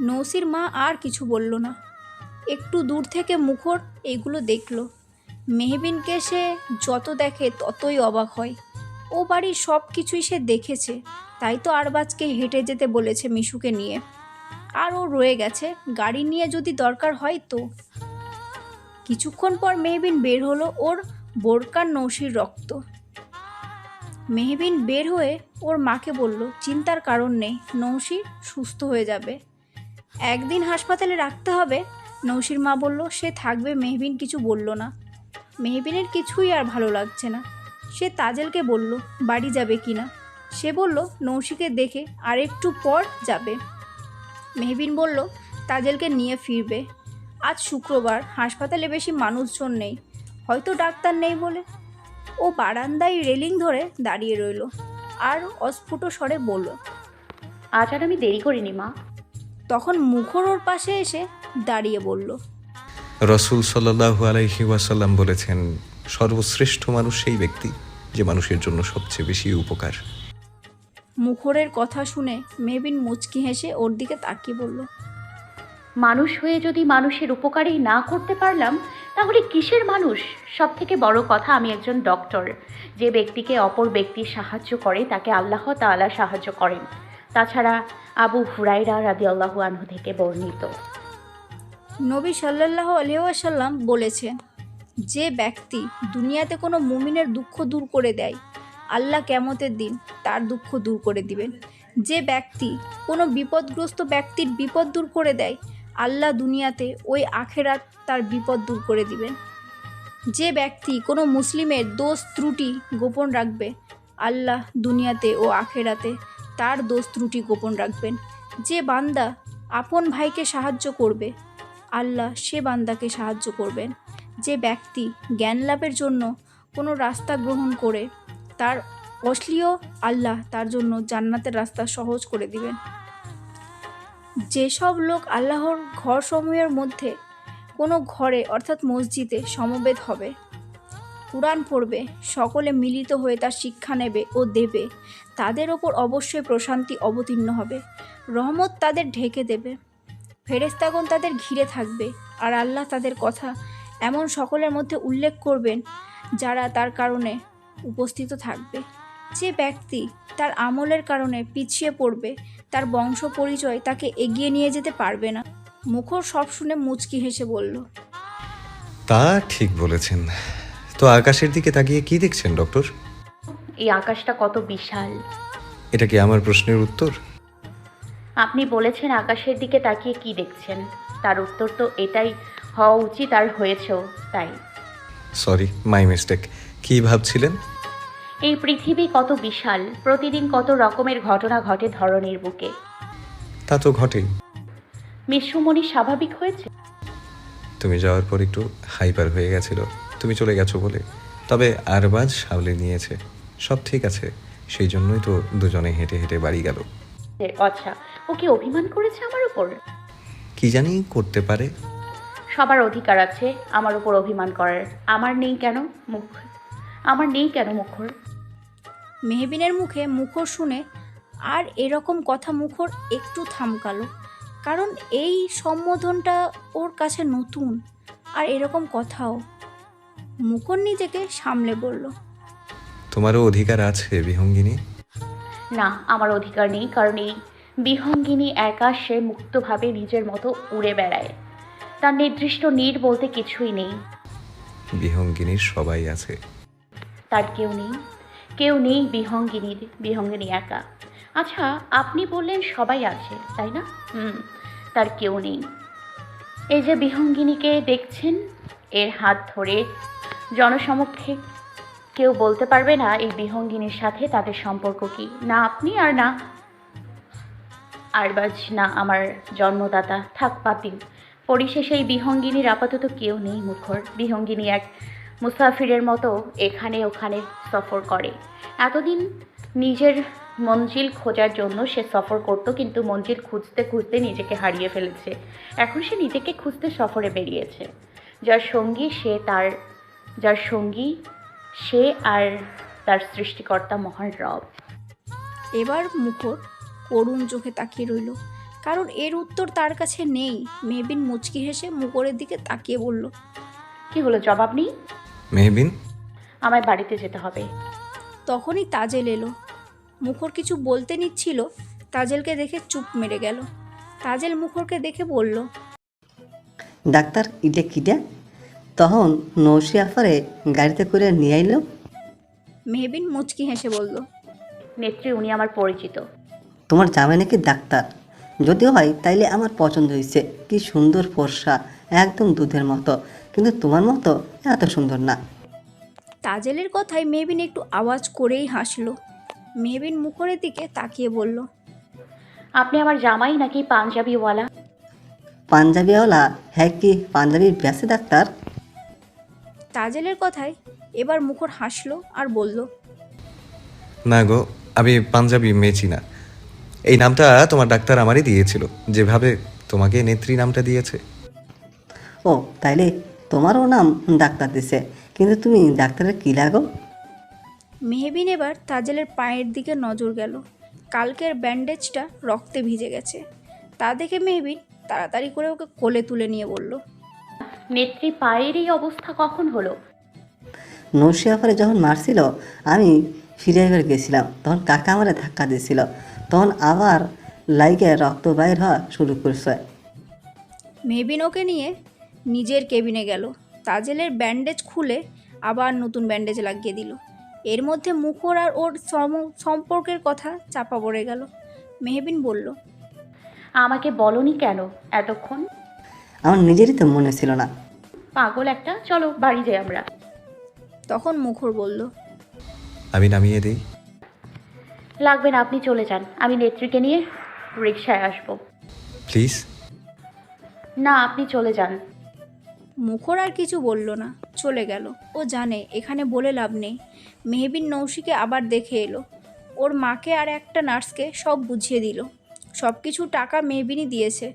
নৌসির মা আর কিছু বলল না। একটু দূর থেকে মুখর এগুলো দেখল। মেহবিনকে সে যত দেখে ততই অবাক হয়। ও বাড়ির সব কিছুই সে দেখেছে, তাই তো আরবাজকে হেঁটে যেতে বলেছে মিশুকে নিয়ে। আর ও রয়ে গেছে, গাড়ি নিয়ে যদি দরকার হয় তো। কিছুক্ষণ পর মেহবিন বের হলো ওর বোরকার নৌশির রক্ত। মেহবিন বের হয়ে ওর মাকে বলল, চিন্তার কারণ নেই নৌশি সুস্থ হয়ে যাবে। একদিন হাসপাতালে রাখতে হবে। নৌশির মা বলল, সে থাকবে, মেহবিন কিছু বলল না। মেহবিনের কিছুই আর ভালো লাগছে না। সে তাজেলকে বলল, বাড়ি যাবে কি না? সে বলল, নৌশিকে দেখে আর একটু পর যাবে। মেহবিন বলল, তাজেলকে নিয়ে ফিরবে। আজ শুক্রবার, হাসপাতালে বেশি মানুষজন নেই। হয়তো ডাক্তার নেই বলে ও বারান্দায় রেলিং ধরে দাঁড়িয়ে রইল। আর অস্ফুট স্বরে বলল আজ আর আমি দেরি করিনি মা। তখন মুখর ওর পাশে এসে দাঁড়িয়ে বলল রসুল সাল্লাহু আলাইহি ওয়াসাল্লাম বলেছেন সর্বশ্রেষ্ঠ মানুষ সেই ব্যক্তি যে মানুষের জন্য সবচেয়ে বেশি উপকার। মুখরের কথা শুনে মেবিন মুচকি হেসে ওর দিকে তাকিয়ে বলল মানুষ হয়ে যদি মানুষের উপকারই না করতে পারলাম তাহলে কিসের মানুষ? সব থেকে বড় কথা, আমি একজন ডক্টর যে ব্যক্তিকে অপর ব্যক্তির সাহায্য করে, তাকে আল্লাহ তাআলা সাহায্য করেন। তাছাড়া আবু হুরাইরা রাদি আল্লাহ আনহু থেকে বর্ণিত। নবী সাল্লাহ আলহাসাল্লাম বলেছেন যে ব্যক্তি দুনিয়াতে কোনো মুমিনের দুঃখ দূর করে দেয়, আল্লাহ কেমতের দিন তার দুঃখ দূর করে দিবেন। যে ব্যক্তি কোনো বিপদগ্রস্ত ব্যক্তির বিপদ দূর করে দেয় আল্লাহ দুনিয়াতে ওই আখেরাত তার বিপদ দূর করে দিবেন যে ব্যক্তি কোনো মুসলিমের দোষ ত্রুটি গোপন রাখবে, আল্লাহ দুনিয়াতে ও আখেরাতে তার দোষ ত্রুটি গোপন রাখবেন। যে বান্দা আপন ভাইকে সাহায্য করবে, আল্লাহ সে বান্দাকে সাহায্য করবেন। যে ব্যক্তি জ্ঞান লাভের জন্য কোনো রাস্তা গ্রহণ করে, তার অশ্লীয় আল্লাহ তার জন্য জান্নাতের রাস্তা সহজ করে দিবেন। যেসব লোক আল্লাহর ঘরসমূহের মধ্যে কোনো ঘরে, অর্থাৎ মসজিদে সমবেত হবে, কোরআন পড়বে, সকলে মিলিত হয়ে তার শিক্ষা নেবে ও দেবে, তাদের ওপর অবশ্যই প্রশান্তি অবতীর্ণ হবে। রহমত তাদের ঢেকে দেবে ফেরেস্তাগণ তাদের ঘিরে থাকবে, আর আল্লাহ তাদের কথা এমন সকলের মধ্যে উল্লেখ করবেন যারা তার কারণে উপস্থিত থাকবে। যে ব্যক্তি তার আমলের কারণে পিছিয়ে পড়বে তার বংশ পরিচয় তাকে এগিয়ে নিয়ে যেতে পারবে না। মুখর সব শুনে মুচকি হেসে বলল তা ঠিক বলেছেন। তো আকাশের দিকে তাকিয়ে কি দেখছেন ডক্টর? এই আকাশটা কত বিশাল। এটা কি আমার প্রশ্নের উত্তর? আপনি বলেছেন আকাশের দিকে তাকিয়ে কি দেখছেন। তার উত্তর তো এটাই হওয়া উচিত আর হয়েছেও তাই। সরি মাই মিস্টেক কি ভাবছিলেন? এই পৃথিবী কত বিশাল প্রতিদিন কত রকমের ঘটনা ঘটে ধরনের বুকে। তা তো ঘটেই। মিশুমণি স্বাভাবিক হয়েছে? তুমি যাওয়ার পর একটু হাইপার হয়ে গেছিল। তুমি চলে গেছো বলে। তবে আরবাজ সামলে নিয়েছে। সব ঠিক আছে। সেই জন্যই তো দুজনে হেঁটে হেঁটে বাড়ি গেল। আচ্ছা ও কি অভিমান করেছে আমার উপর? কি জানি করতে পারে। সবার অধিকার আছে আমার উপর অভিমান করার। আমার নেই কেন মুখ? আমার নেই কেন মুখর? মেহবিনের মুখে মুখর শুনে আর এরকম কথা মুখর একটু থামকালো কারণ এই সম্বোধনটা ওর কাছে নতুন আর এরকম কথাও। মুখর নিজেকে সামলে বলল তোমারও অধিকার আছে বিহঙ্গিনী? না আমার অধিকার নেই কারণ এই বিহঙ্গিনী একা সে মুক্তভাবে নিজের মতো উড়ে বেড়ায়। তার নির্দিষ্ট নীড় বলতে কিছুই নেই। বিহঙ্গিনীর সবাই আছে। তার কেউ নেই। কেউ নেই বিহঙ্গিনীর, বিহঙ্গিনী একা। আচ্ছা আপনি বললেন সবাই আছে, তাই না? হুম, তার কেউ নেই। এই যে বিহঙ্গিনীকে দেখছেন, এর হাত ধরে জনসমক্ষে কেউ বলতে পারবে না এই বিহঙ্গিনীর সাথে তাদের সম্পর্ক কি। না আপনি আর না আরবাজ, না আমার জন্মদাতা, থাক পাতিল পরিশেষে এই বিহঙ্গিনীর আপাতত কেউ নেই মুখর। বিহঙ্গিনী এক মুসাফিরের মতো এখানে ওখানে সফর করে। এতদিন নিজের মঞ্জিল খোঁজার জন্য সে সফর করত কিন্তু মঞ্জিল খুঁজতে খুঁজতে নিজেকে হারিয়ে ফেলেছে। এখন সে নিজেকে খুঁজতে সফরে বেরিয়েছে। যার সঙ্গী সে তার যার সঙ্গী সে আর তার সৃষ্টিকর্তা মহান রব। এবার মুখর করুণ চোখে তাকিয়ে রইল। কারণ এর উত্তর তার কাছে নেই। মেবিন মুচকি হেসে মুখরের দিকে তাকিয়ে বলল কি হলো জবাব নেই? মেহবিন? আমায় বাড়িতে যেতে হবে। তখনই তাজেল এলো। মুখর কিছু বলতে নিচ্ছিল তাজেলকে দেখে চুপ মেরে গেল। তাজেল মুখরকে দেখে বলল ডাক্তার ইটে কিটা তখন নৌসি আফারে গাড়িতে করে নিয়ে আইলো। মেহবিন মুচকি হেসে বলল নেত্রী উনি আমার পরিচিত। তোমার জামাই নাকি ডাক্তার? যদি হয় তাইলে আমার পছন্দ হয়েছে কি সুন্দর ফর্সা একদম দুধের মতো। কিন্তু তোমার মতো এত সুন্দর না। তাজেলের কথায় মেহবিন একটু আওয়াজ করেই হাসলো। মেবিন মুখরের দিকে তাকিয়ে বলল আপনি আমার জামাই নাকি পাঞ্জাবিওয়ালা? পাঞ্জাবিওয়ালা? হ্যাঁ কি পাঞ্জাবির ব্যাসে ডাক্তার? তাজেলের কথায় এবার মুখর হাসলো আর বলল না গো আমি পাঞ্জাবি মেচি না। এই নামটা তোমার ডাক্তার আমারই দিয়েছিল যেভাবে তোমাকে নেত্রী নামটা দিয়েছে। ও তাইলে তোমারও নাম ডাক্তার দিছে কিন্তু তুমি ডাক্তারের কী লাগো? মেহবিন এবার তাজেলের পায়ের দিকে নজর গেল। কালকের ব্যান্ডেজটা রক্তে ভিজে গেছে। তা দেখে মেহবিন তাড়াতাড়ি করে ওকে কোলে তুলে নিয়ে বলল নেত্রী পায়ের এই অবস্থা কখন হলো? নৌসি আফারে যখন মারছিল আমি ফিরে এবার গেছিলাম তখন কাকা আমারে ধাক্কা দিয়েছিল তখন আবার লাইকে রক্ত বাইর হওয়া শুরু করছে। মেহবিন ওকে নিয়ে নিজের কেবিনে গেল। তাজেলের ব্যান্ডেজ খুলে আবার নতুন ব্যান্ডেজ লাগিয়ে দিল। এর মধ্যে মুখর আর ওর সম- সম্পর্কের কথা চাপা পড়ে গেল। মেহবিন বলল আমাকে বলনি কেন এতক্ষণ? আমার নিজেরই তো মনে ছিল না। পাগল একটা চলো বাড়ি যাই আমরা। তখন মুখর বলল আমি নামিয়ে দিই। লাগবে না আপনি চলে যান। আমি নেত্রীকে নিয়ে রিক্সায় আসব। প্লিজ। না আপনি চলে যান। মুখর আর কিছু বলল না চলে গেল। ও জানে এখানে বলে লাভ নেই। মেহবিন নৌশিকে আবার দেখে এলো। ওর মাকে আর একটা নার্সকে সব বুঝিয়ে দিল। সব কিছু টাকা মেহবিনই দিয়েছে।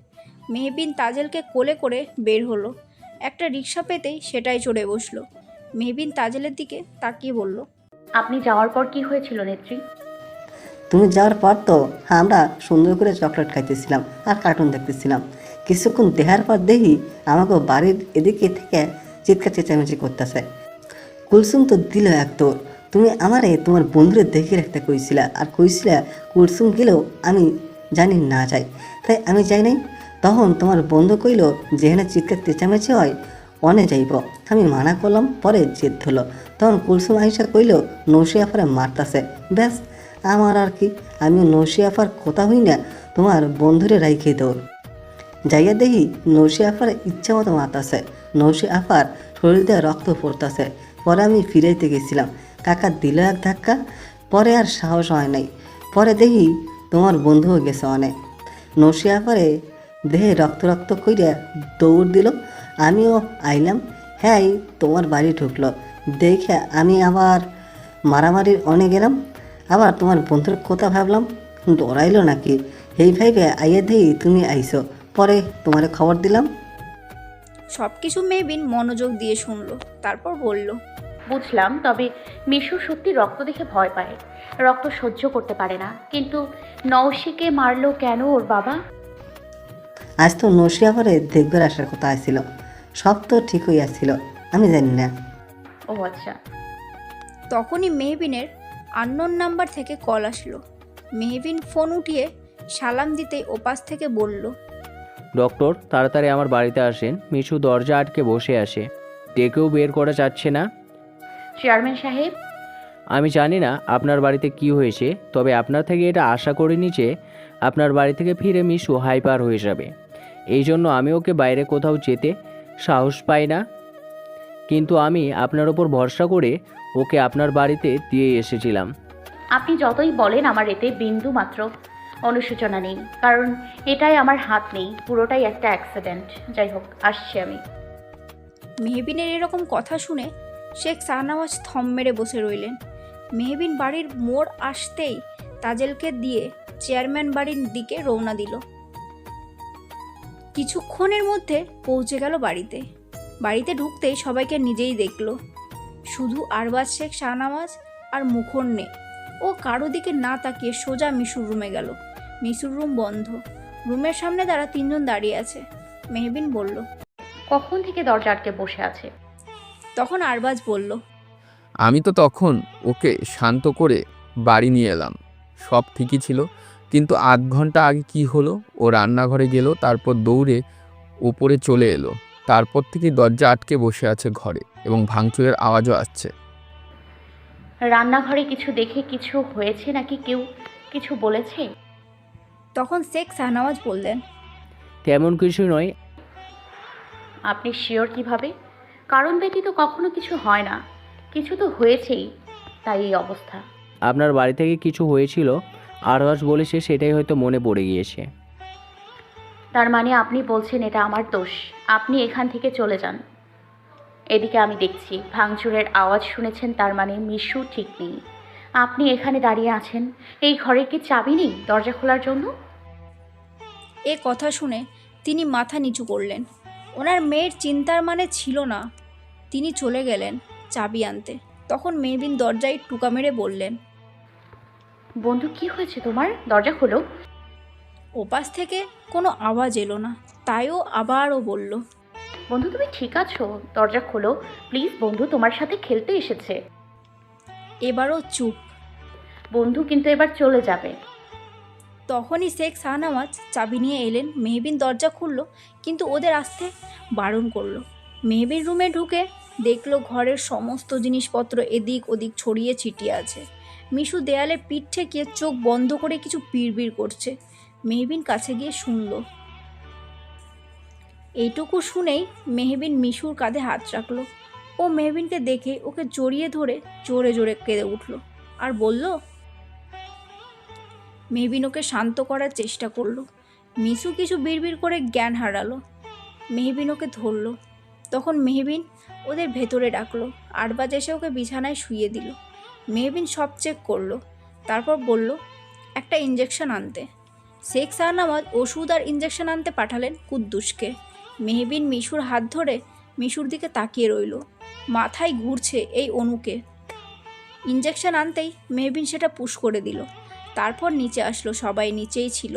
মেহবিন তাজেলকে কোলে করে বের হলো। একটা রিক্সা পেতেই সেটাই চড়ে বসল। মেহবিন তাজেলের দিকে তাকিয়ে বলল আপনি যাওয়ার পর কি হয়েছিল নেত্রী? তুমি যাওয়ার পর তো আমরা সুন্দর করে চকলেট খাইতেছিলাম আর কার্টুন দেখতেছিলাম। কিছুক্ষণ দেহার পর দেখি আমাকে বাড়ির এদিকে থেকে চিৎকার চেঁচামেচি করতেছে। কুলসুম তো দিল এক তোর তুমি আমারে তোমার বন্ধুরে দেখে রাখতে কইছিলা, আর কইছিলা কুলসুম গেলেও আমি জানি না যাই। তাই আমি যাই নাই। তখন তোমার বন্ধু কইল, যেখানে চিৎকার চেঁচামেচি হয়, অনে যাইব। আমি মানা করলাম, পরে জেদ হলো তখন কুলসুম আইসা কইল নৌসি আফারে মারতাছে। ব্যাস, আমার আর কি আমি নৌসি আফার কথা হই না তোমার বন্ধুরে রাইখে দৌড়। যাইয়া দেখি নৌসি আফার ইচ্ছা মতো মাতাছে নৌসি আফার শরীর রক্ত পড়তাছে পরে আমি ফিরাইতে গেছিলাম কাকা দিল এক ধাক্কা পরে আর সাহস হয় নাই পরে দেখি তোমার বন্ধুও গেছে অনেক নৌসি আফারে দেহে রক্ত রক্ত কইরা দৌড় দিল আমিও আইলাম হ্যাঁ তোমার বাড়ি ঢুকলো দেখে আমি আবার মারামারির অনেক গেলাম আবার তোমার বন্ধুর কথা ভাবলাম ডরাইলো নাকি এই ভাইবে আইয়া দেই তুমি আইসো পরে তোমারে খবর দিলাম। সব কিছু মেহবিন মনোযোগ দিয়ে শুনলো তারপর বলল বুঝলাম তবে মিশু সত্যি রক্ত দেখে ভয় পায়। রক্ত সহ্য করতে পারে না। কিন্তু নৌশিকে মারলো কেন ওর বাবা? আজ তো নসিয়া পরে দেখবার আসার কথা আসছিল সব তো ঠিক হয়ে আসছিল আমি জানি না। ও আচ্ছা। তখনই মেহবিনের আননোন নাম্বার থেকে কল আসলো। মেহবিন ফোন উঠিয়ে সালাম দিতেই ওপাশ থেকে বলল ডক্টর তাড়াতাড়ি আমার বাড়িতে আসেন। মিশু দরজা আটকে বসে আসে ডেকেও বের করা যাচ্ছে না। চেয়ারম্যান সাহেব? আমি জানি না আপনার বাড়িতে কি হয়েছে তবে আপনার থেকে এটা আশা করিনি যে আপনার বাড়ি থেকে ফিরে মিশু হাইপার হয়ে যাবে। এই জন্য আমি ওকে বাইরে কোথাও যেতে সাহস পাই না। কিন্তু আমি আপনার ওপর ভরসা করে ওকে আপনার বাড়িতে দিয়ে এসেছিলাম। আপনি যতই বলেন আমার এতে বিন্দু মাত্র অনুশোচনা নেই। কারণ এটাই আমার হাত নেই, পুরোটাই একটা অ্যাক্সিডেন্ট যাই হোক, আসছি আমি। মেহবিনের এরকম কথা শুনে শেখ শাহনওয়াজ থম মেরে বসে রইলেন। মেহবিন বাড়ির মোড় আসতেই তাজেলকে দিয়ে চেয়ারম্যান বাড়ির দিকে রওনা দিল। কিছুক্ষণের মধ্যে পৌঁছে গেল বাড়িতে। বাড়িতে ঢুকতেই সবাইকে নিজেই দেখল। শুধু আরবাজ শেখ শাহনামাজ আর মুখর নে ও কারও দিকে না তাকিয়ে সোজা মিশুর রুমে গেল। মিশুর রুম বন্ধ। রুমের সামনে তারা তিনজন দাঁড়িয়ে আছে। মেহবিন বলল কখন থেকে দরজা আটকে বসে আছে? তখন আরবাজ বলল আমি তো তখন ওকে শান্ত করে বাড়ি নিয়ে এলাম। সব ঠিকই ছিল কিন্তু আধ ঘণ্টা আগে কি হলো ও রান্নাঘরে গেল তারপর দৌড়ে উপরে চলে এলো। তারপর থেকে দরজা আটকে বসে আছে ঘরে এবং ভাঙচুরের আওয়াজও আসছে। রান্নাঘরে কিছু দেখে কিছু হয়েছে নাকি? কেউ কিছু বলেছে? তখন শেখ শাহনওয়াজ বললেন তেমন কিছু নয়। আপনি শিওর কীভাবে? কারণ ব্যতীত কখনো কিছু হয় না। কিছু তো হয়েছেই তাই এই অবস্থা। আপনার বাড়ি থেকে কিছু হয়েছিল আরবাস বলেছে সেটাই হয়তো মনে পড়ে গিয়েছে। তার মানে আপনি বলছেন এটা আমার দোষ। আপনি এখান থেকে চলে যান। এদিকে আমি দেখছি ভাঙচুরের আওয়াজ শুনেছেন তার মানে মিশু ঠিক নেই। আপনি এখানে দাঁড়িয়ে আছেন? এই ঘরে কি চাবি নেই দরজা খোলার জন্য? এ কথা শুনে তিনি মাথা নিচু করলেন। ওনার মেয়ের চিন্তার মানে ছিল না। তিনি চলে গেলেন চাবি আনতে। তখন মেহবিন দরজায় টুকা মেরে বললেন বন্ধু কি হয়েছে তোমার? দরজা খোলো। ওপাশ থেকে কোনো আওয়াজ এলো না। তাইও আবারও বলল বন্ধু তুমি ঠিক আছো? দরজা খোলো। প্লিজ বন্ধু তোমার সাথে খেলতে এসেছে। এবারও চুপ। বন্ধু কিন্তু এবার চলে যাবে। তখনই শেখ শাহনামাজ চাবি নিয়ে এলেন। মেহবিন দরজা খুলল, কিন্তু ওদের আসতে বারণ করল। মেহবিন রুমে ঢুকে দেখল ঘরের সমস্ত জিনিসপত্র এদিক ওদিক ছড়িয়ে ছিটিয়ে আছে। মিশু দেয়ালে পিঠ ঠেকিয়ে চোখ বন্ধ করে কিছু পিড়বিড় করছে। মেহবিন কাছে গিয়ে শুনল। এইটুকু শুনেই মেহবিন মিশুর কাঁধে হাত রাখল ও মেহবিনকে দেখে ওকে জড়িয়ে ধরে জোরে জোরে কেঁদে উঠল। আর বলল মেহবিন ওকে শান্ত করার চেষ্টা করল। মিশু কিছু বিড়বিড় করে জ্ঞান হারালো। মেহবিন ওকে ধরলো। তখন মেহবিন ওদের ভেতরে ডাকলো। আরবাজ এসে ওকে বিছানায় শুইয়ে দিল। মেহবিন সব চেক করল। তারপর বলল, একটা ইঞ্জেকশন আনতে। শেখ শাহনামাজ ওষুধ আর ইঞ্জেকশন আনতে পাঠালেন কুদ্দুসকে। মেহবিন মিশুর হাত ধরে মিশুর দিকে তাকিয়ে রইল। মাথায় ঘুরছে এই অনুকে। ইঞ্জেকশন আনতেই মেহবিন সেটা পুশ করে দিল। তারপর নিচে আসলো সবাই নিচেই ছিল।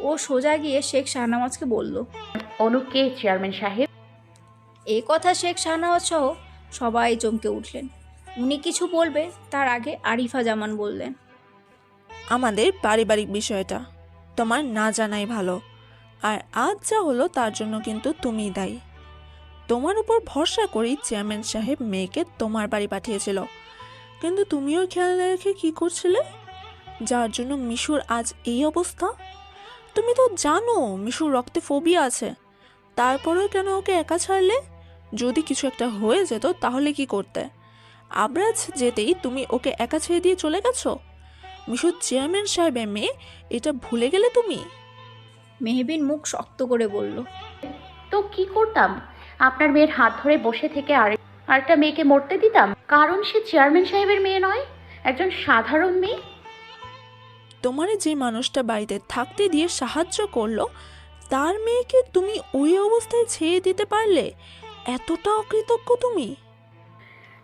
ও সোজা গিয়ে শেখ শাহনামাজকে বলল অনুকে চেয়ারম্যান সাহেব। এ কথা শেখ শাহনওয়াজ সহ সবাই চমকে উঠলেন। উনি কিছু বলবে তার আগে আরিফা জামান বললেন আমাদের পারিবারিক বিষয়টা তোমার না জানাই ভালো। আর আজ যা হলো তার জন্য কিন্তু তুমি দায়ী। তোমার উপর ভরসা করেই চেয়ারম্যান সাহেব মেয়েকে তোমার বাড়ি পাঠিয়েছিল। কিন্তু তুমিও খেয়াল রেখে কী করছিলে? যার জন্য মিশুর আজ এই অবস্থা? তুমি তো জানো মিশুর রক্তে ফোবিয়া আছে। তারপরেও কেন ওকে একা ছাড়লে? যদি কিছু একটা হয়ে যেত তাহলে কি করতে? আবরাজ যেতেই তুমি ওকে একা ছেড়ে দিয়ে চলে গেছো? মিশুর চেয়ারম্যান সাহেবের মেয়ে এটা ভুলে গেলে তুমি? মেহবিন মুখ শক্ত করে বলল তো কি করতাম? আপনার মেয়ের হাত ধরে বসে থেকে আর আরেকটা মেয়েকে মরতে দিতাম? কারণ সে চেয়ারম্যান সাহেবের মেয়ে নয় একজন সাধারণ মেয়ে? তোমারে যে মানুষটা বাড়িতে থাকতে দিয়ে সাহায্য করল, তার মেয়েকে তুমি ওই অবস্থায় ছেড়ে দিতে পারলে? এতটা অকৃতজ্ঞ তুমি।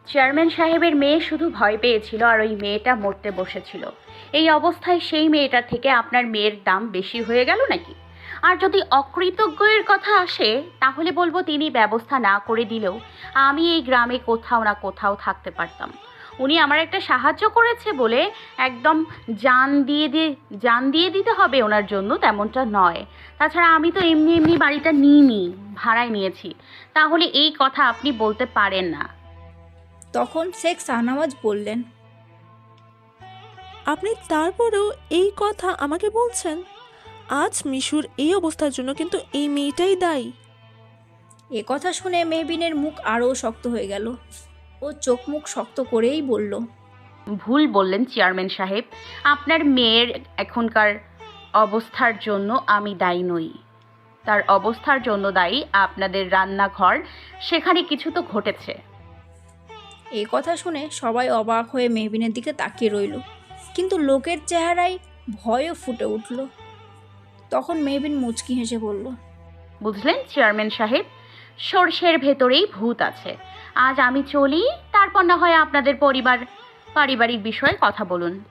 চেয়ারম্যান সাহেবের মেয়ে শুধু ভয় পেয়েছিল আর ওই মেয়েটা মরতে বসেছিল। এই অবস্থায় সেই মেয়েটার থেকে আপনার মেয়ের দাম বেশি হয়ে গেল নাকি? আর যদি অকৃতজ্ঞের কথা আসে, তাহলে বলব তিনি ব্যবস্থা না করে দিলেও আমি এই গ্রামে কোথাও না কোথাও থাকতে পারতাম। উনি আমার একটা সাহায্য করেছে বলে একদম জান দিয়ে দিয়ে জান দিয়ে দিতে হবে ওনার জন্য তেমনটা নয়। তাছাড়া আমি তো এমনি এমনি বাড়িটা নিইনি ভাড়ায় নিয়েছি। তাহলে এই কথা আপনি বলতে পারেন না। তখন শেখ শাহনওয়াজ বললেন আপনি তারপরেও এই কথা আমাকে বলছেন? আজ মিশুর এই অবস্থার জন্য কিন্তু এই মেয়েটাই দায়ী। এ কথা শুনে মেহবিনের মুখ আরও শক্ত হয়ে গেল। ও চোখ মুখ শক্ত করেই বলল ভুল বললেন চেয়ারম্যান সাহেব। আপনার মেয়ের এখনকার অবস্থার জন্য আমি দায়ী নই। তার অবস্থার জন্য দায়ী আপনাদের রান্নাঘর। সেখানে কিছু তো ঘটেছে। এই কথা শুনে সবাই অবাক হয়ে মেহবিনের দিকে তাকিয়ে রইল। কিন্তু লোকের চেহারায় ভয়ও ফুটে উঠল। তখন মেহবিন মুচকি হেসে বলল বুঝলেন চেয়ারম্যান সাহেব সর্ষের ভেতরেই ভূত আছে। আজ আমি চলি তারপর না হয় আপনাদের পরিবার পারিবারিক বিষয়ে কথা বলুন।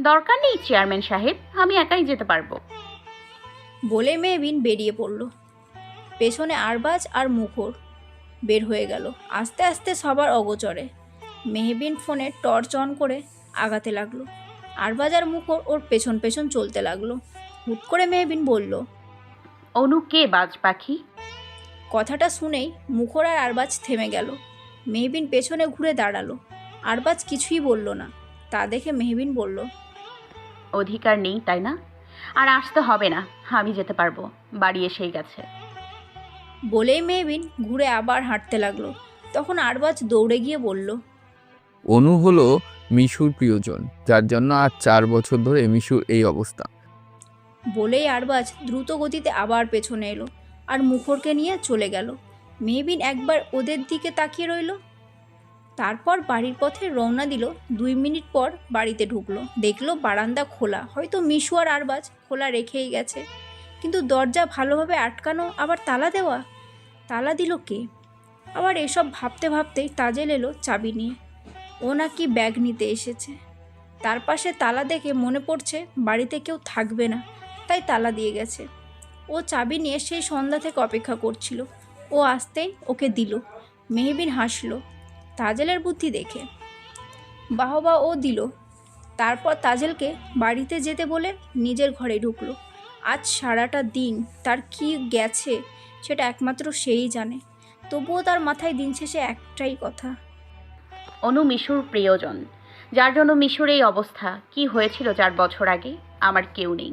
দরকার নেই চেয়ারম্যান সাহেব আমি একাই যেতে পারব। বলে মেহবিন বেরিয়ে পড়ল। পেছনে আরবাজ আর মুখর বের হয়ে গেল। আস্তে আস্তে সবার অগোচরে। মেহবিন ফোনে টর্চ অন করে আগাতে লাগল। আরবাজ আর মুখর ওর পেছন পেছন চলতে লাগল। হুট করে মেহবিন বলল অনু কে বাজ পাখি? কথাটা শুনেই মুখর আর আরবাজ থেমে গেল। মেহবিন পেছনে ঘুরে দাঁড়াল। আরবাজ কিছুই বলল না। তা দেখে মেহবিন বলল অধিকার নেই তাই না? আর আসতে হবে না আমি যেতে পারব। বাড়ি এসেই গেছে। বলেই মেহবিন ঘুরে আবার হাঁটতে লাগল। তখন আরবাজ দৌড়ে গিয়ে বলল অনু হলো মিশুর প্রিয়জন। যার জন্য আজ চার বছর ধরে মিশুর এই অবস্থা। বলেই আরবাজ দ্রুত গতিতে আবার পেছনে এলো। আর মুখরকে নিয়ে চলে গেল। মেহবিন একবার ওদের দিকে তাকিয়ে রইল। তারপর বাড়ির পথে রওনা দিল। দুই মিনিট পর বাড়িতে ঢুকলো। দেখল বারান্দা খোলা। হয়তো মিশু আর আরবাজ খোলা রেখেই গেছে। কিন্তু দরজা ভালোভাবে আটকানো, আবার তালা দেওয়া? তালা দিল কে? আবার এসব ভাবতে ভাবতেই তাজেল এলো চাবি নিয়ে। ও নাকি ব্যাগ নিতে এসেছে। তার পাশে তালা দেখে মনে পড়ছে বাড়িতে কেউ থাকবে না, তাই তালা দিয়ে গেছে। ও চাবি নিয়ে সেই সন্ধ্যা থেকে অপেক্ষা করছিল। ও আসতেই ওকে দিল। মেহবিন হাসল। তাজেলের বুদ্ধি দেখে। বাহবা ও দিল। তারপর তাজেলকে বাড়িতে যেতে বলে নিজের ঘরে ঢুকলো। আজ সারাটা দিন তার কি গেছে সেটা একমাত্র সেই জানে। তবুও তার মাথায় দিন শেষে একটাই কথা। অনু মিশুর প্রিয়জন। যার জন্য মিশুর এই অবস্থা কি হয়েছিল চার বছর আগে? আমার কেউ নেই।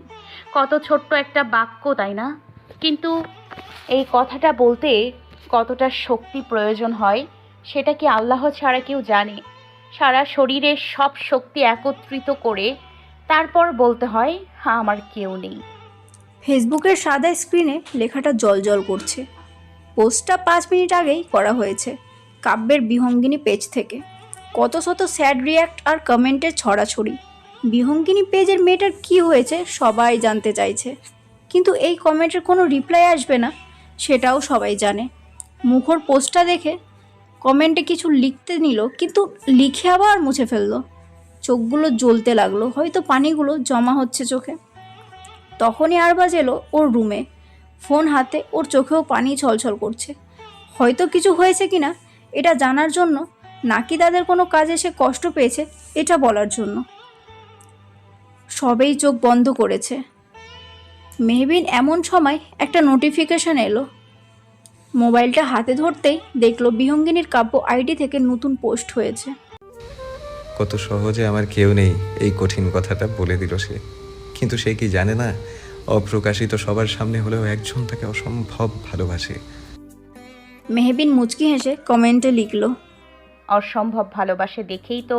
কত ছোট্ট একটা বাক্য, তাই না? কিন্তু এই কথাটা বলতে কতটা শক্তি প্রয়োজন হয়, সেটা কি আল্লাহ ছাড়া কেউ জানে? সারা শরীরের সব শক্তি একত্রিত করে তারপর বলতে হয় হ্যাঁ আমার কেউ নেই। ফেসবুকের সাদা স্ক্রিনে লেখাটা জল করছে। পোস্টটা পাঁচ মিনিট আগেই করা হয়েছে, কাব্যের বিহঙ্গিনী পেজ থেকে। কত শত স্যাড রিয়াক্ট আর কমেন্টের ছড়াছড়ি। বিহঙ্গিনী পেজের মেয়েটার কি হয়েছে সবাই জানতে চাইছে। কিন্তু এই কমেন্টের কোনো রিপ্লাই আসবে না, সেটাও সবাই জানে। মুখর পোস্টটা দেখে কমেন্টে কিছু লিখতে নিল, কিন্তু লিখে আবার মুছে ফেলল। চোখগুলো জ্বলতে লাগল, হয়তো পানিগুলো জমা হচ্ছে চোখে। তখনই আরবাজ এলো ওর রুমে। ফোন হাতে, ওর চোখেও পানি ছলছল করছে। হয়তো কিছু হয়েছে কিনা, এটা জানার জন্য নাকি তাদের কোনো কাজে সে কষ্ট পেয়েছে, এটা বলার জন্য। সবেই চোখ বন্ধ করেছে। মেহবিন এমন সময় একটা নোটিফিকেশান এলো। মোবাইলটা হাতে ধরতেই দেখল বিহঙ্গিনীর কাব্য আইডি থেকে নতুন পোস্ট হয়েছে। কত সহজে আমার কেউ নেই এই কঠিন কথাটা বলে দিল সে। কিন্তু সে কি জানে না অপ্রকাশিত সবার সামনে হলেও একজন তাকে অসম্ভব ভালোবাসে। মেহবিন মুচকি হেসে কমেন্টে লিখলো অসম্ভব ভালোবাসে দেখেই তো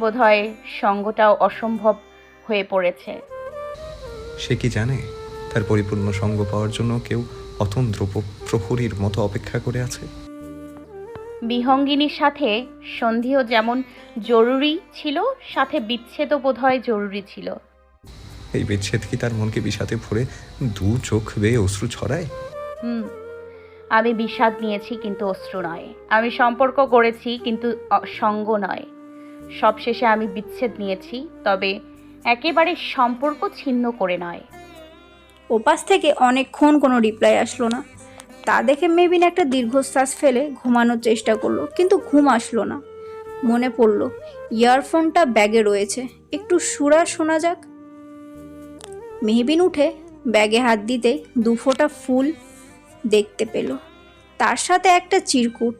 বোধহয় সঙ্গটাও অসম্ভব হয়ে পড়েছে। সে কি জানে? তার পরিপূর্ণ সঙ্গ পাওয়ার জন্য কেউ অতন্দ্র প্রহরীর মতো অপেক্ষা করে আছে? বিহঙ্গিনীর সাথে সন্ধিও যেমন জরুরি ছিল সাথে বিচ্ছেদও বোধহয় জরুরি ছিল। এই বিচ্ছেদ কি তার মনকে বিষাদে ভরে দু চোখ বেয়ে অশ্রু ছড়ায়? হুম আমি বিষাদ নিয়েছি কিন্তু অশ্রু নয়। আমি সম্পর্ক করেছি কিন্তু সঙ্গ নয়। সবশেষে আমি বিচ্ছেদ নিয়েছি তবে একেবারে সম্পর্ক ছিন্ন করে নয়। ওপাশ থেকে অনেকক্ষণ কোনো রিপ্লাই আসলো না। তা দেখে মেবিন একটা দীর্ঘশ্বাস ফেলে ঘুমানোর চেষ্টা করল, কিন্তু ঘুম আসলো না। মনে পড়ল, ইয়ারফোনটা ব্যাগে রয়েছে। একটু সুরা শোনা যাক। মেহবিন উঠে ব্যাগে হাত দিতে দুফোঁটা ফুল দেখতে পেল। তার সাথে একটা চিরকুট।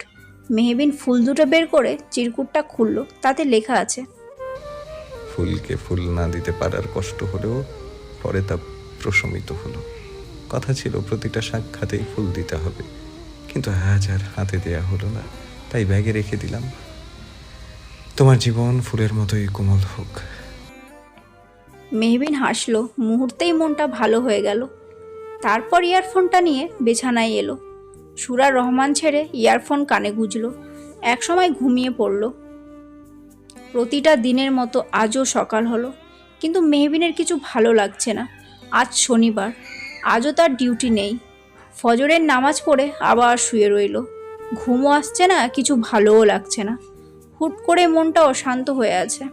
মেহবিন ফুল দুটো বের করে চিরকুটটা খুললো, তাতে লেখা আছে ফুলকে ফুল না দিতে পারার কষ্ট হলেও পরে তা প্রশমিত হলো। কথা ছিল প্রতিটা সাক্ষাতেই ফুল দিতে হবে। কিন্তু আজ আর হাতে দেয়া হলো না, তাই ব্যাগে রেখে দিলাম। তোমার জীবন ফুলের মতোই কোমল হোক। মেহবিন হাসলো, মুহূর্তেই মনটা ভালো হয়ে গেল। তারপর ইয়ারফোনটা নিয়ে বিছানায় এলো। সুরার রহমান ছেড়ে ইয়ারফোন কানে গুজলো। একসময় ঘুমিয়ে পড়ল। প্রতিটা দিনের মতো আজও সকাল হলো। কিন্তু মেহবিনের কিছু ভালো লাগছে না। আজ শনিবার। আজও তার ডিউটি নেই। ফজরের নামাজ পড়ে আবার শুয়ে রইল। ঘুমও আসছে না, কিছু ভালোও লাগছে না। হুট করে মনটা অশান্ত হয়ে আছে।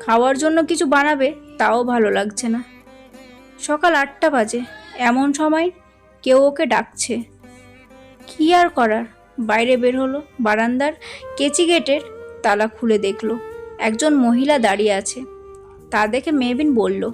খাওয়ার জন্য কিছু বানাবে, তাও ভালো লাগছে না। সকাল আটটা বাজে। এমন সময় কেউ ওকে ডাকছে। কী আর করার? বাইরে বের হলো বারান্দার কেচি গেটের তালা খুলে দেখল। একজন মহিলা দাঁড়িয়ে আছে। তা দেখে মেবিন বলল